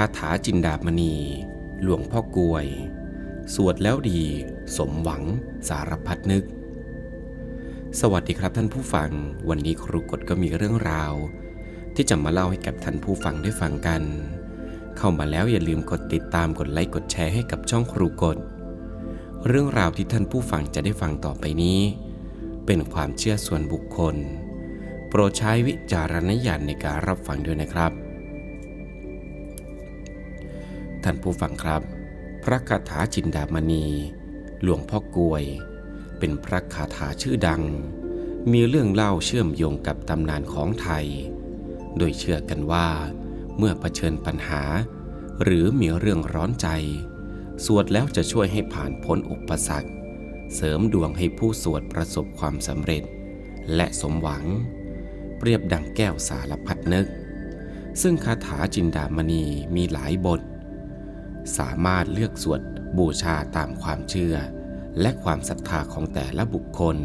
าถาจินดามณี หลวงพ่อกวย สวดแล้วดี สมหวังสารพัดนึก สวัสดีครับท่านผู้ฟัง วันนี้ครูกฎก็มีเรื่องราว ที่จะมาเล่าให้กับท่านผู้ฟังได้ฟังกัน เข้ามาแล้วอย่าลืมกดติดตามกดไลค์กดแชร์ให้กับช่องครูกฎเรื่องราวที่ท่านผู้ฟังจะได้ฟังต่อไปนี้ เป็นความเชื่อส่วนบุคคล โปรดใช้วิจารณญาณในการรับฟังด้วยนะครับ ท่านผู้ฟังครับ พระคาถาจินดามณี หลวงพ่อกวย เป็นพระคาถาชื่อดัง มีเรื่องเล่าเชื่อมโยงกับตำนานของไทย โดยเชื่อกันว่า เมื่อเผชิญปัญหา หรือมีเรื่องร้อนใจ สวดแล้วจะช่วยให้ผ่านพ้นอุปสรรค เสริมดวงให้ผู้สวดประสบความสำเร็จ และสมหวัง เปรียบดังแก้วสารพัดนึกซึ่งคาถาจินดามณีมีหลายบท สามารถเลือกสวดบูชาตามความเชื่อ และความศรัทธาของแต่ละบุคคล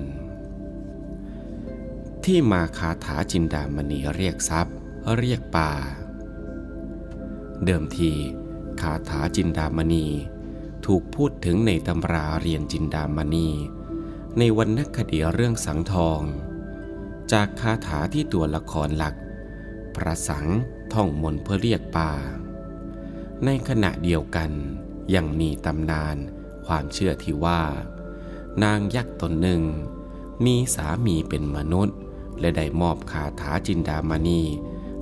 ที่มาคาถาจินดามณีเรียกทรัพย์ เรียกป่า เดิมทีคาถาจินดามณีถูกพูดถึงในตำราเรียนจินดามณี ในวรรณคดีเรื่องสังทอง จากคาถาที่ตัวละครหลัก พระสังท่องมนเพื่อเรียกป่า ในขณะเดียวกันยังมีตำนานความเชื่อที่ว่า นางยักษ์ตนหนึ่ง มีสามีเป็นมนุษย์ และได้มอบคาถาจินดามณี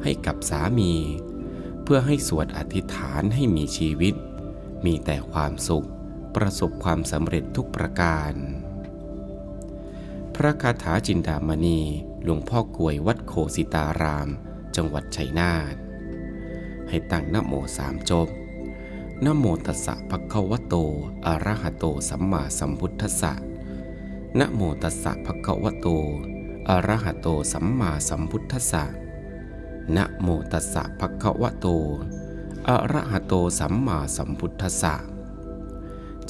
ให้กับสามี เพื่อให้สวดอธิษฐานให้มีชีวิต มีแต่ความสุขประสบความสำเร็จทุกประการ พระคาถาจินดามณีหลวงพ่อกวยวัดโคสิตาราม จังหวัดชัยนาท ให้ตั้งนโมสามจบนโมตัสสะภะคะวะโตอะระหะโตสัมมาสัมพุทธัสสะนโมตัสสะภะคะวะโตอะระหะโตสัมมาสัมพุทธัสสะนะโมตัสสะภะคะวะโต อะระหะโตสัมมาสัมพุทธัสสะ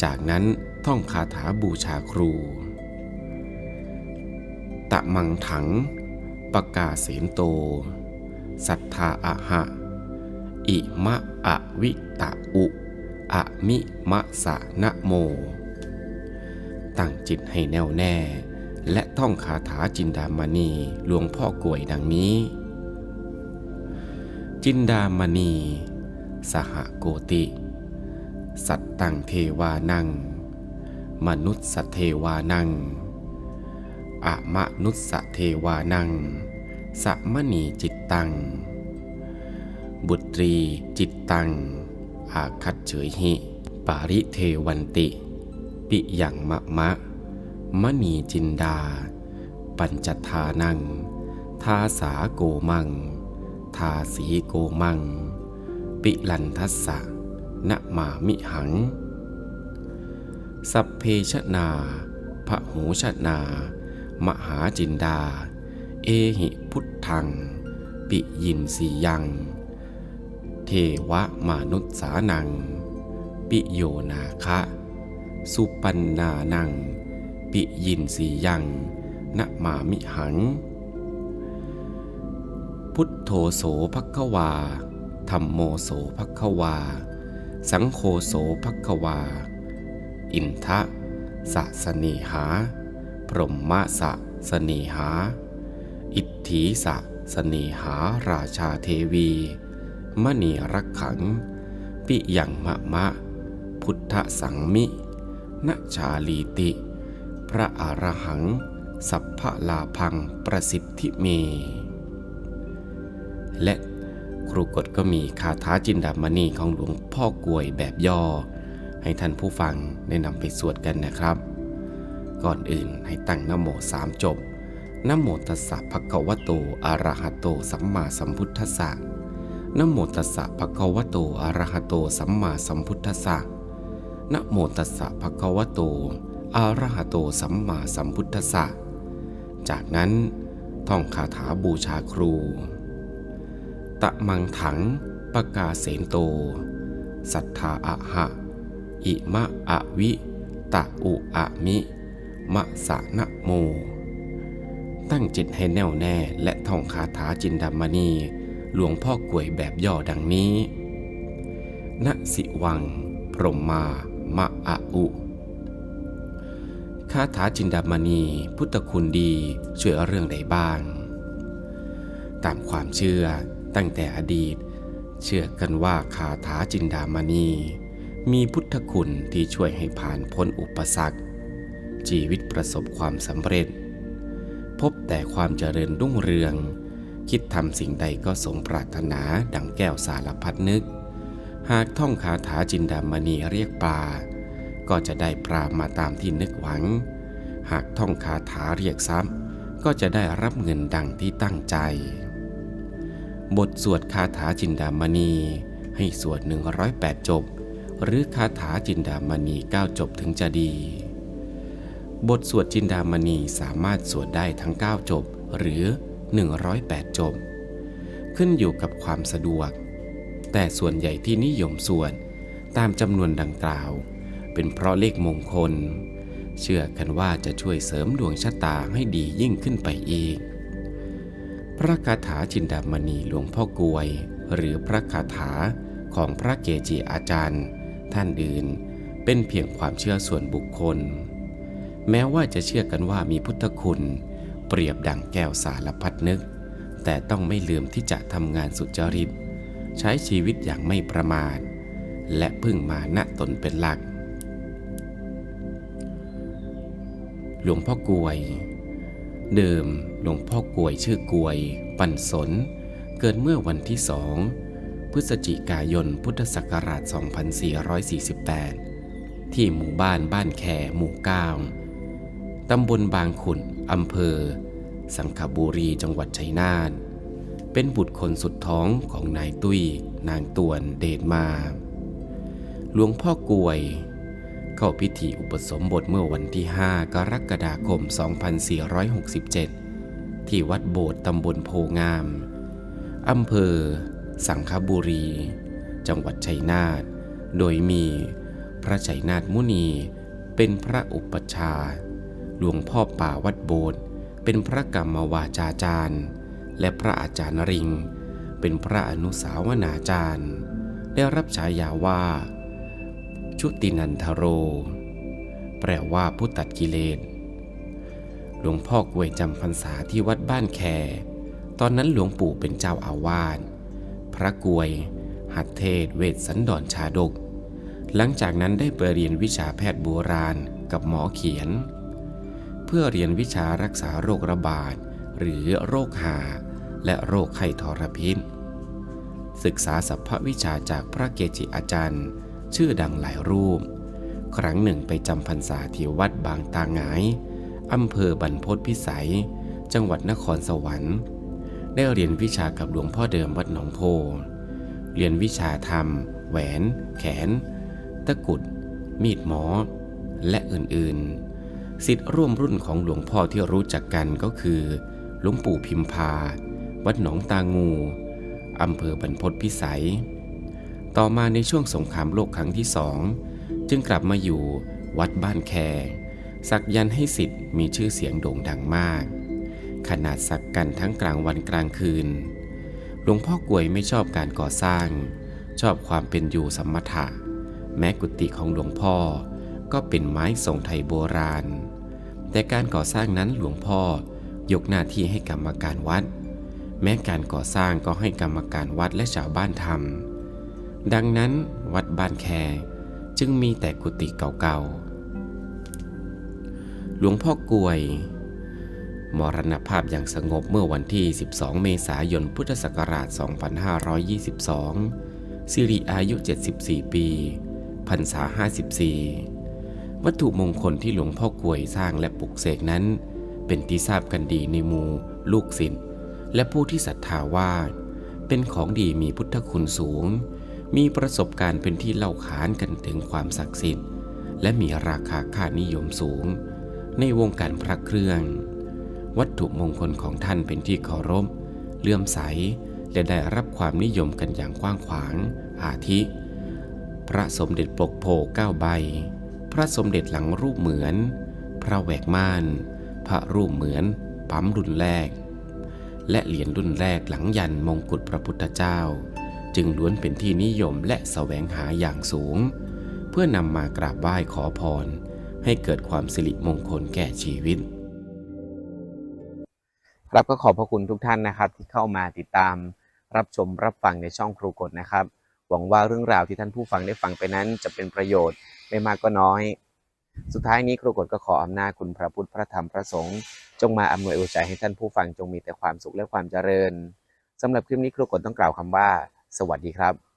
จากนั้นท่องคาถาบูชาครู ตะมังถังปกาเสนโต สัทธาอะหะ อิมะอะวิตะอุอะมิมะสะนะโม ตั้งจิตให้แน่วแน่ และท่องคาถาจินดามณีหลวงพ่อกวยดังนี้ จินดามณี สหโกติ สัตตังเทวานัง มนุษย์สเทวานังอะมะนุษสเทวานังสัมณีจิตตัง บุตรี จิตตัง อาคัตเฉยหิ ปาริเทวันติ ปิยังมะมะ มณีจินดา ปัญจทานัง ทาสาโกมัง ทาสีโกมัง ปิลันทัสสะนะมามิหัง สัพเพชนาพระหูชนา มหาจินดา เอหิพุทธัง ปิยินสียัง เทวมานุษสานัง ปิโยนาคะ สุปันนานัง ปิยินสียังนะมามิหัง พุทโธโสภควาธรรมโมโสภควา สังโฆโสภควา อินทะสะสนีหา พรหมะสะสนีหา อิทธิสะสนีหาราชาเทวี มณีรักขัง ปิยังมะมะ พุทธสังมินชาลีติ พระอรหัง สัพพะลาพังประสิทธิเม และครูกฎก็มีคาถาจินดามณีของหลวงพ่อกวยแบบย่อ ให้ท่านผู้ฟังได้นำไปสวดกันนะครับ ก่อนอื่นให้ตั้งนโมสามจบนโมตัสสะภะคะวะโตอะระหะโตสัมมาสัมพุทธัสสะ นโมตัสสะภะคะวะโตอะระหะโตสัมมาสัมพุทธัสสะนโมตัสสะภะคะวะโตอะระหะโตสัมมาสัมพุทธัสสะจากนั้นท่องคาถาบูชาครู ตะมังถังปกาเสนโต สัทธาอะหะ อิมะอะวิ ตะอุอะมิ มะสะนะโม ตั้งจิตให้แน่วแน่และท่องคาถาจินดามณี หลวงพ่อกวยแบบย่อดังนี้ ณ สิวัง พรหมมา มะอะอุคาถาจินดามณี พุทธคุณดีช่วยเรื่องใดบ้าง ตามความเชื่อตั้งแต่อดีต เชื่อกันว่าคาถาจินดามณี มีพุทธคุณที่ช่วยให้ผ่านพ้นอุปสรรค ชีวิตประสบความสำเร็จ พบแต่ความเจริญรุ่งเรือง คิดทำสิ่งใดก็สมปรารถนาดังแก้วสารพัดนึก หากท่องคาถาจินดามณีเรียกปลา ก็จะได้ปลามาตามที่นึกหวัง หากท่องคาถาเรียกทรัพย์ ก็จะได้รับเงินดังที่ตั้งใจ บทสวดคาถาจินดามณีให้สวด 108 จบ หรือคาถาจินดามณี 9 จบถึงจะดี บทสวดจินดามณีสามารถสวดได้ทั้ง 9 จบ หรือ 108 จบ ขึ้นอยู่กับความสะดวก แต่ส่วนใหญ่ที่นิยมสวดตามจำนวนดังกล่าว เป็นเพราะเลขมงคล เชื่อกันว่าจะช่วยเสริมดวงชะตาให้ดียิ่งขึ้นไปอีก พระคาถาจินดามณีหลวงพ่อกวย หรือพระคาถาของพระเกจิอาจารย์ ท่านอื่นเป็นเพียงความเชื่อส่วนบุคคล แม้ว่าจะเชื่อกันว่ามีพุทธคุณ เปรียบดังแก้วสารพัดนึก แต่ต้องไม่ลืมที่จะทำงานสุจริต ใช้ชีวิตอย่างไม่ประมาทและพึ่งมาณตนเป็นหลัก หลวงพ่อกวย เดิมหลวงพ่อกวยชื่อกวย ปันสน เกิดเมื่อวันที่สองพฤศจิกายนพุทธศักราช 2448 ที่หมู่บ้านบ้านแคหมู่เก้า ตำบลบางขุนอำเภอ สังขบุรีจังหวัดชัยนาทเป็นบุตรคนสุดท้องของนายตุ้ย นางตวนเดชมา หลวงพ่อกวย เข้าพิธีอุปสมบทเมื่อวันที่ 5 กรกฎาคม 2467 ที่วัดโบสถ์ตำบลโพงาม อำเภอ สังขบุรี จังหวัดชัยนาท โดยมีพระชัยนาทมุนีเป็นพระอุปชา หลวงพ่อป่าวัดโบสถ์เป็นพระกรรมวาจาจารย์ และพระอาจารย์ริง เป็นพระอนุสาวนาจารย์ ได้รับฉายาว่า ชุตินันทโร แปลว่าผู้ตัดกิเลสหลวงพ่อกวยจำพรรษาที่วัดบ้านแค ตอนนั้นหลวงปู่เป็นเจ้าอาวาส พระกวย หัดเทศเวทสันดรชาดก หลังจากนั้นได้ไปเรียนวิชาแพทย์โบราณกับหมอเขียน เพื่อเรียนวิชารักษาโรคระบาด หรือโรคหา และโรคไข้ทรพิษ ศึกษาสัพพวิชาจากพระเกจิอาจารย์ ชื่อดังหลายรูป ครั้งหนึ่งไปจำพรรษาที่วัดบางตาหงายอำเภอบรรพตพิสัย จังหวัดนครสวรรค์ ได้เรียนวิชากับหลวงพ่อเดิมวัดหนองโพ เรียนวิชาธรรม แหวน แขน ตะกุด มีดหมอ และอื่นๆ สิทธิ์ร่วมรุ่นของหลวงพ่อที่รู้จักกันก็คือ หลวงปู่พิมพา วัดหนองตางู อำเภอบรรพตพิสัย ต่อมาในช่วงสงครามโลกครั้งที่สอง จึงกลับมาอยู่วัดบ้านแคสักยันให้สิทธิ์มีชื่อเสียงโด่งดังมาก ขนาดสักกันทั้งกลางวันกลางคืน หลวงพ่อกวยไม่ชอบการก่อสร้าง ชอบความเป็นอยู่สมถะ แม้กุฏิของหลวงพ่อ ก็เป็นไม้ทรงไทยโบราณ แต่การก่อสร้างนั้นหลวงพ่อยกหน้าที่ให้กรรมการวัด แม้การก่อสร้างก็ให้กรรมการวัดและชาวบ้านทำดังนั้นวัดบ้านแคจึงมีแต่กุฏิเก่าๆ หลวงพ่อกวย มรณภาพอย่างสงบเมื่อวันที่ 12 เมษายนพุทธศักราช 2522 สิริอายุ 74 ปีพรรษา 54 วัตถุมงคลที่หลวงพ่อกวยสร้างและปลุกเสกนั้น เป็นที่ทราบกันดีในหมู่ลูกศิษย์และผู้ที่ศรัทธาว่า เป็นของดีมีพุทธคุณสูง มีประสบการณ์เป็นที่เล่าขานกันถึงความศักดิ์สิทธิ์ และมีราคาค่านิยมสูง ในวงการพระเครื่อง วัตถุมงคลของท่านเป็นที่เคารพเลื่อมใสและได้รับความนิยมกันอย่างกว้างขวาง อาทิ พระสมเด็จปกโพเก้าใบ พระสมเด็จหลังรูปเหมือน พระแหวกม่าน พระรูปเหมือน ปั๊มรุ่นแรก และเหรียญรุ่นแรกหลังยันมงกุฎพระพุทธเจ้า จึงล้วนเป็นที่นิยมและแสวงหาอย่างสูง เพื่อนำมากราบไหว้ขอพร ให้เกิดความสิริมงคลแก่ชีวิตครับก็ขอบพระคุณทุกท่านนะครับ ที่เข้ามาติดตามรับชมรับฟังในช่องครูกฎนะครับ หวังว่าเรื่องราวที่ท่านผู้ฟังได้ฟังไปนั้นจะเป็นประโยชน์ ไม่มากก็น้อย สุดท้ายนี้ครูกฎก็ขออำนาจคุณพระพุทธพระธรรมพระสงฆ์จงมาอำนวยอวยชัยให้ท่านผู้ฟังจงมีแต่ความสุขและความเจริญสำหรับคลิปนี้ครูกฎต้องกล่าวคำว่า สวัสดีครับ